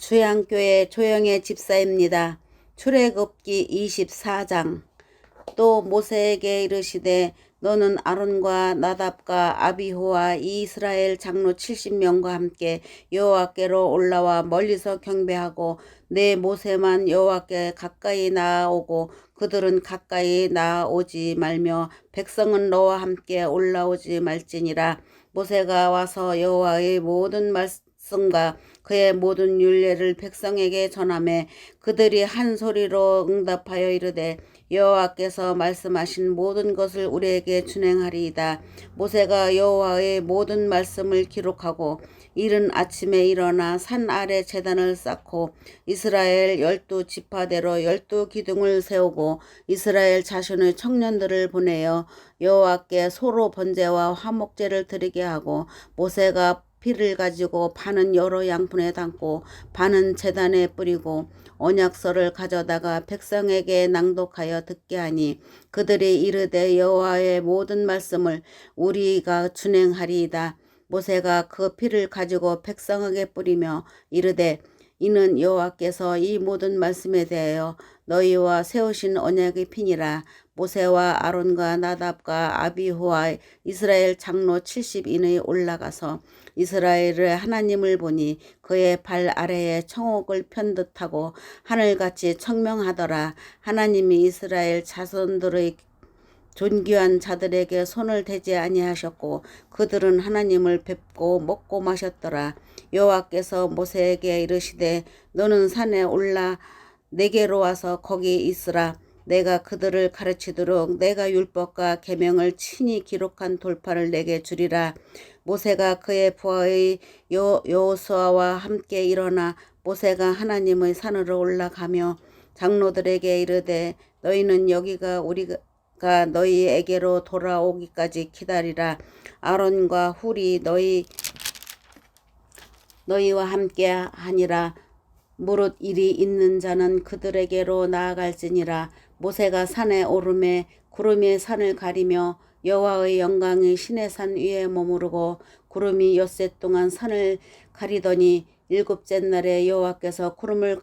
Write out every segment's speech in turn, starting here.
주양교회 조영의 집사입니다. 출애굽기 24장 또 모세에게 이르시되 너는 아론과 나답과 아비호와 이스라엘 장로 70명과 함께 여호와께로 올라와 멀리서 경배하고 내 모세만 여호와께 가까이 나아오고 그들은 가까이 나아오지 말며 백성은 너와 함께 올라오지 말지니라 모세가 와서 여호와의 모든 말씀 과 그의 모든 율례를 백성에게 전하매 그들이 한 소리로 응답하여 이르되 여호와께서 말씀하신 모든 것을 우리에게 준행하리이다. 모세가 여호와의 모든 말씀을 기록하고 이른 아침에 일어나 산 아래 제단을 쌓고 이스라엘 열두 지파대로 열두 기둥을 세우고 이스라엘 자손의 청년들을 보내어 여호와께 소로 번제와 화목제를 드리게 하고 모세가 피를 가지고 반은 여러 양푼에 담고 반은 제단에 뿌리고 언약서를 가져다가 백성에게 낭독하여 듣게 하니 그들이 이르되 여호와의 모든 말씀을 우리가 준행하리이다. 모세가 그 피를 가지고 백성에게 뿌리며 이르되 이는 여호와께서 이 모든 말씀에 대하여 너희와 세우신 언약의 피니라. 모세와 아론과 나답과 아비호와 이스라엘 장로 70인의 올라가서 이스라엘의 하나님을 보니 그의 발 아래에 청옥을 편 듯하고 하늘같이 청명하더라. 하나님이 이스라엘 자손들의 존귀한 자들에게 손을 대지 아니하셨고 그들은 하나님을 뵙고 먹고 마셨더라. 여호와께서 모세에게 이르시되 너는 산에 올라 내게로 와서 거기 있으라. 내가 그들을 가르치도록 내가 율법과 계명을 친히 기록한 돌판을 내게 주리라. 모세가 그의 부하의 여, 여호수아와 함께 일어나 모세가 하나님의 산으로 올라가며 장로들에게 이르되 너희는 여기가 우리 가 너희에게로 돌아오기까지 기다리라. 아론과 훌이 너희 너희와 함께 하니라. 무릇 일이 있는 자는 그들에게로 나아갈지니라. 모세가 산에 오르매 구름이 산을 가리며 여호와의 영광이 신의 산 위에 머무르고 구름이 엿새 동안 산을 가리더니 일곱째 날에 여호와께서 구름을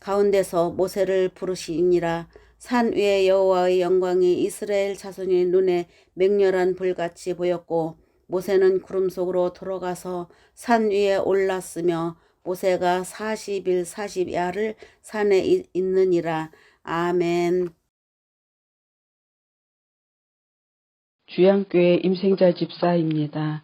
가운데서 모세를 부르시니라 산 위에 여호와의 영광이 이스라엘 자손의 눈에 맹렬한 불같이 보였고 모세는 구름 속으로 들어가서 산 위에 올랐으며 모세가 40일 40야를 산에 있느니라. 아멘. 주양교회 임생자 집사입니다.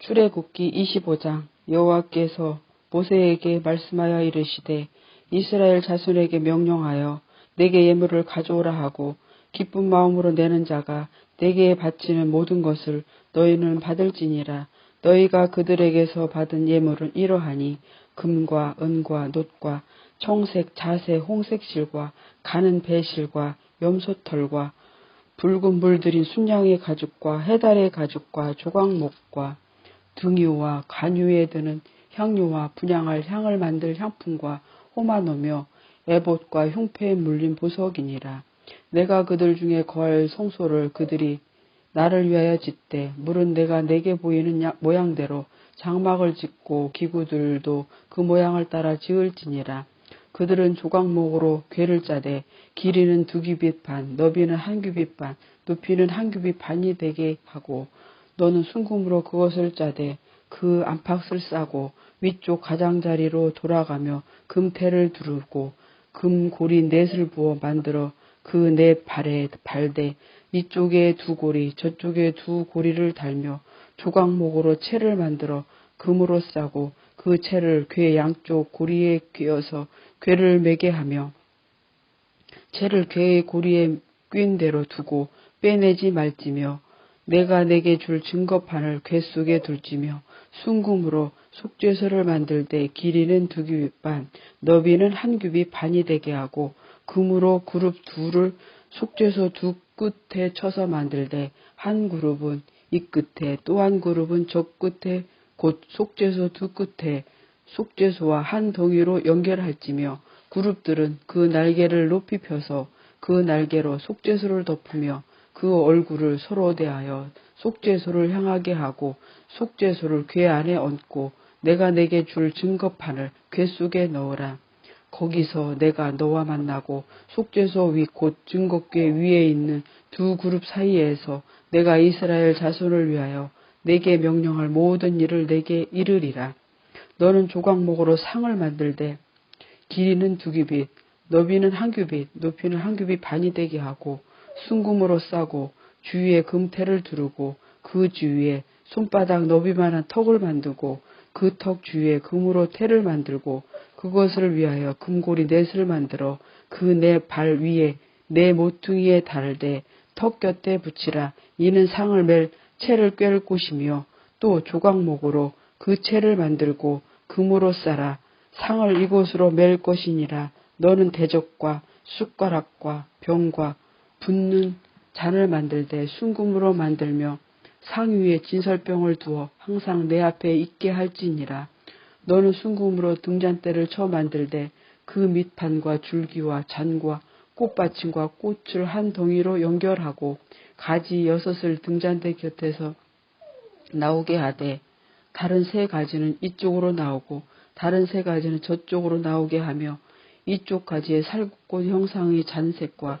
출애굽기 25장 여호와께서 모세에게 말씀하여 이르시되 이스라엘 자손에게 명령하여 내게 예물을 가져오라 하고 기쁜 마음으로 내는 자가 내게 바치는 모든 것을 너희는 받을지니라. 너희가 그들에게서 받은 예물은 이러하니 금과 은과 놋과 청색, 자색, 홍색 실과 가는 배실과 염소털과 붉은 물들인 순양의 가죽과 해달의 가죽과 조각목과 등유와 간유에 드는 향료와 분양할 향을 만들 향품과 호마노며 에봇과 흉패에 물린 보석이니라. 내가 그들 중에 거할 성소를 그들이 나를 위하여 짓되 물은 내가 내게 보이는 모양대로 장막을 짓고 기구들도 그 모양을 따라 지을지니라. 그들은 조각목으로 괴를 짜되 길이는 두 규빗 반, 너비는 한 규빗 반, 높이는 한 규빗 반이 되게 하고 너는 순금으로 그것을 짜되 그 안팎을 싸고 위쪽 가장자리로 돌아가며 금태를 두르고 금 고리 넷을 부어 만들어 그 넷 발에 발대 이쪽에 두 고리 저쪽에 두 고리를 달며 조각목으로 채를 만들어 금으로 싸고 그 채를 괴 양쪽 고리에 끼어서 괴를 매게 하며 채를 괴의 고리에 꿰인 대로 두고 빼내지 말지며 내가 내게 줄 증거판을 괴 속에 둘지며 순금으로 속죄소를 만들 때 길이는 두 규빗 반, 너비는 한 규빗 반이 되게 하고 금으로 그룹 둘을 속죄소 두 끝에 쳐서 만들되 한 그룹은 이 끝에 또 한 그룹은 저 끝에 곧 속죄소 두 끝에 속죄소와 한 덩이로 연결할지며 그룹들은 그 날개를 높이 펴서 그 날개로 속죄소를 덮으며 그 얼굴을 서로 대하여 속죄소를 향하게 하고 속죄소를 괴 안에 얹고 내가 내게 줄 증거판을 궤 속에 넣으라. 거기서 내가 너와 만나고 속죄소 위 곧 증거궤 위에 있는 두 그룹 사이에서 내가 이스라엘 자손을 위하여 내게 명령할 모든 일을 내게 이르리라. 너는 조각목으로 상을 만들되 길이는 두 규빗, 너비는 한 규빗, 높이는 한 규빗 반이 되게 하고 순금으로 싸고 주위에 금태를 두르고 그 주위에 손바닥 너비만한 턱을 만들고 그 턱 주위에 금으로 태를 만들고 그것을 위하여 금고리 넷을 만들어 그네발 위에 네 모퉁이에 달되 턱 곁에 붙이라. 이는 상을 맬 채를 꿰를 곳이며 또 조각목으로 그 채를 만들고 금으로 싸라. 상을 이곳으로 맬 것이니라. 너는 대적과 숟가락과 병과 붓는 잔을 만들되 순금으로 만들며 상 위에 진설병을 두어 항상 내 앞에 있게 할지니라. 너는 순금으로 등잔대를 쳐 만들되 그 밑판과 줄기와 잔과 꽃받침과 꽃을 한 덩이로 연결하고 가지 여섯을 등잔대 곁에서 나오게 하되 다른 세 가지는 이쪽으로 나오고 다른 세 가지는 저쪽으로 나오게 하며 이쪽 가지에 살구꽃 형상의 잔색과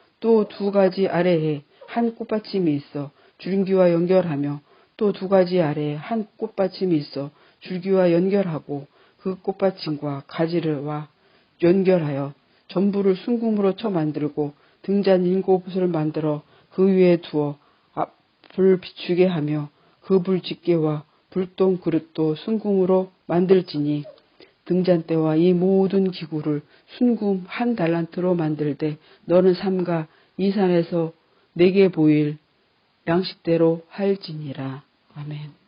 또 두 가지 아래에 한 꽃받침이 있어 줄기와 연결하며 또 두 가지 아래에 한 꽃받침이 있어 줄기와 연결하고 그 꽃받침과 가지를와 연결하여 전부를 순금으로 쳐 만들고 등잔 일곱을 만들어 그 위에 두어 불 비추게 하며 그 불집게와 불똥 그릇도 순금으로 만들지니 등잔대와 이 모든 기구를 순금 한 달란트로 만들되 너는 삼가 이 산에서 내게 보일 양식대로 할지니라. 아멘.